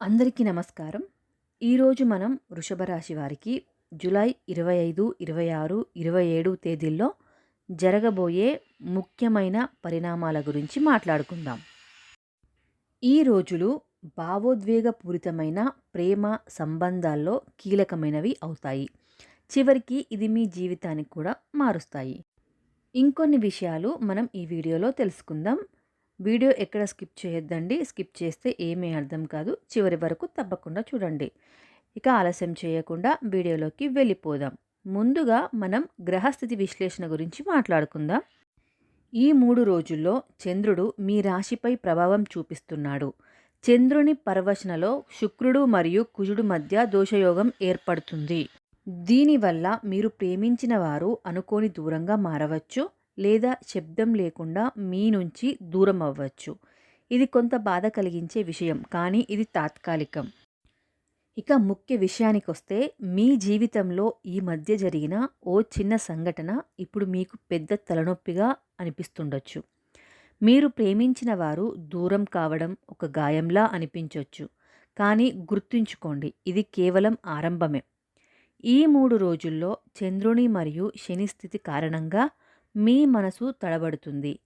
అందరికీ నమస్కారం. ఈరోజు మనం వృషభ రాశి వారికి జూలై ఇరవై ఐదు ఇరవై ఆరు ఇరవై ఏడు తేదీల్లో జరగబోయే ముఖ్యమైన పరిణామాల గురించి మాట్లాడుకుందాం. ఈ రోజులు భావోద్వేగపూరితమైన ప్రేమ సంబంధాల్లో కీలకమైనవి అవుతాయి. చివరికి ఇది మీ జీవితాన్ని కూడా మారుస్తాయి. ఇంకొన్ని విషయాలు మనం ఈ వీడియోలో తెలుసుకుందాం. వీడియో ఎక్కడ స్కిప్ చేయొద్దండి. స్కిప్ చేస్తే ఏమీ అర్థం కాదు. చివరి వరకు తప్పకుండా చూడండి. ఇక ఆలస్యం చేయకుండా వీడియోలోకి వెళ్ళిపోదాం. ముందుగా మనం గ్రహస్థితి విశ్లేషణ గురించి మాట్లాడుకుందాం. ఈ మూడు రోజుల్లో చంద్రుడు మీ రాశిపై ప్రభావం చూపిస్తున్నాడు. చంద్రుని పర్వశనలో శుక్రుడు మరియు కుజుడు మధ్య దోషయోగం ఏర్పడుతుంది. దీనివల్ల మీరు ప్రేమించిన వారు అనుకోని దూరంగా మారవచ్చు. లేదా శబ్దం లేకుండా మీ నుంచి దూరం అవ్వచ్చు. ఇది కొంత బాధ కలిగించే విషయం కానీ ఇది తాత్కాలికం. ఇక ముఖ్య విషయానికి వస్తే మీ జీవితంలో ఈ మధ్య జరిగిన ఓ చిన్న సంఘటన ఇప్పుడు మీకు పెద్ద తలనొప్పిగా అనిపిస్తుండొచ్చు. మీరు ప్రేమించిన వారు దూరం కావడం ఒక గాయంలా అనిపించవచ్చు కానీ గుర్తుంచుకోండి ఇది కేవలం ఆరంభమే. ఈ మూడు రోజుల్లో చంద్రుని మరియు శని స్థితి కారణంగా మీ మనసు తడబడుతుంది.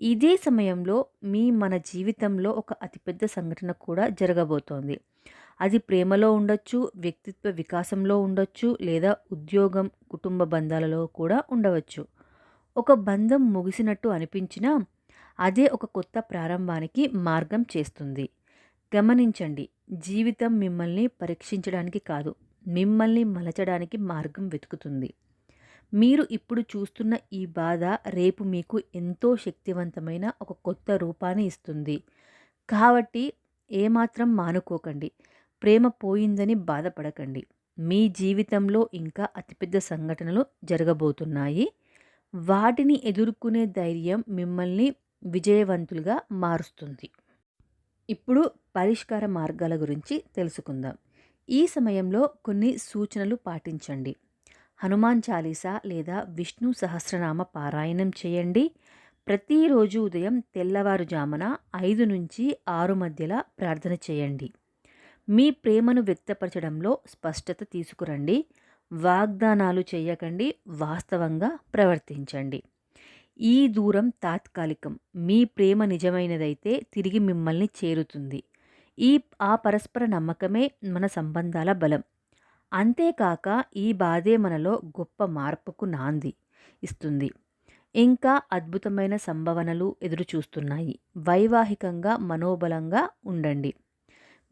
ఇదే సమయంలో మీ మన జీవితంలో ఒక అతిపెద్ద సంఘటన కూడా జరగబోతోంది. అది ప్రేమలో ఉండొచ్చు వ్యక్తిత్వ వికాసంలో ఉండొచ్చు లేదా ఉద్యోగం కుటుంబ బంధాలలో కూడా ఉండవచ్చు. ఒక బంధం ముగిసినట్టు అనిపించినా అదే ఒక కొత్త ప్రారంభానికి మార్గం చేస్తుంది. గమనించండి జీవితం మిమ్మల్ని పరీక్షించడానికి కాదు మిమ్మల్ని మలచడానికి మార్గం వెతుకుతుంది. మీరు ఇప్పుడు చూస్తున్న ఈ బాధ రేపు మీకు ఎంతో శక్తివంతమైన ఒక కొత్త రూపాన్ని ఇస్తుంది. కాబట్టి ఏమాత్రం మానుకోకండి. ప్రేమ పోయిందని బాధపడకండి. మీ జీవితంలో ఇంకా అతిపెద్ద సంఘటనలు జరగబోతున్నాయి. వాటిని ఎదుర్కొనే ధైర్యం మిమ్మల్ని విజయవంతులుగా మారుస్తుంది. ఇప్పుడు పరిష్కార మార్గాల గురించి తెలుసుకుందాం. ఈ సమయంలో కొన్ని సూచనలు పాటించండి. హనుమాన్ చాలీసా లేదా విష్ణు సహస్రనామ పారాయణం చేయండి. ప్రతిరోజు ఉదయం తెల్లవారుజామున ఐదు నుంచి ఆరు మధ్యలో ప్రార్థన చేయండి. మీ ప్రేమను వ్యక్తపరచడంలో స్పష్టత తీసుకురండి. వాగ్దానాలు చేయకండి. వాస్తవంగా ప్రవర్తించండి. ఈ దూరం తాత్కాలికం. మీ ప్రేమ నిజమైనదైతే తిరిగి మిమ్మల్ని చేరుతుంది. ఈ ఆ పరస్పర నమ్మకమే మన సంబంధాల బలం. అంతేకాక ఈ బాధే మనలో గొప్ప మార్పుకు నాంది ఇస్తుంది. ఇంకా అద్భుతమైన సంభవనలు ఎదురు చూస్తున్నాయి వైవాహికంగా మనోబలంగా ఉండండి.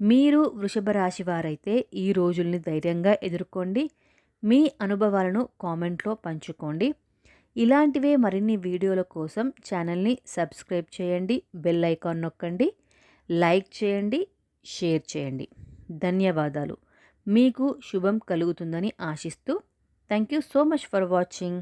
మీరు వృషభ రాశి వారైతే ఈ రోజుల్ని ధైర్యంగా ఎదుర్కోండి. మీ అనుభవాలను కామెంట్లో పంచుకోండి. ఇలాంటివే మరిన్ని వీడియోల కోసం ఛానల్ని సబ్స్క్రైబ్ చేయండి. బెల్ ఐకాన్ నొక్కండి. లైక్ చేయండి. షేర్ చేయండి. ధన్యవాదాలు. మీకు శుభం కలుగుతుందని ఆశిస్తూ thank you so much for watching.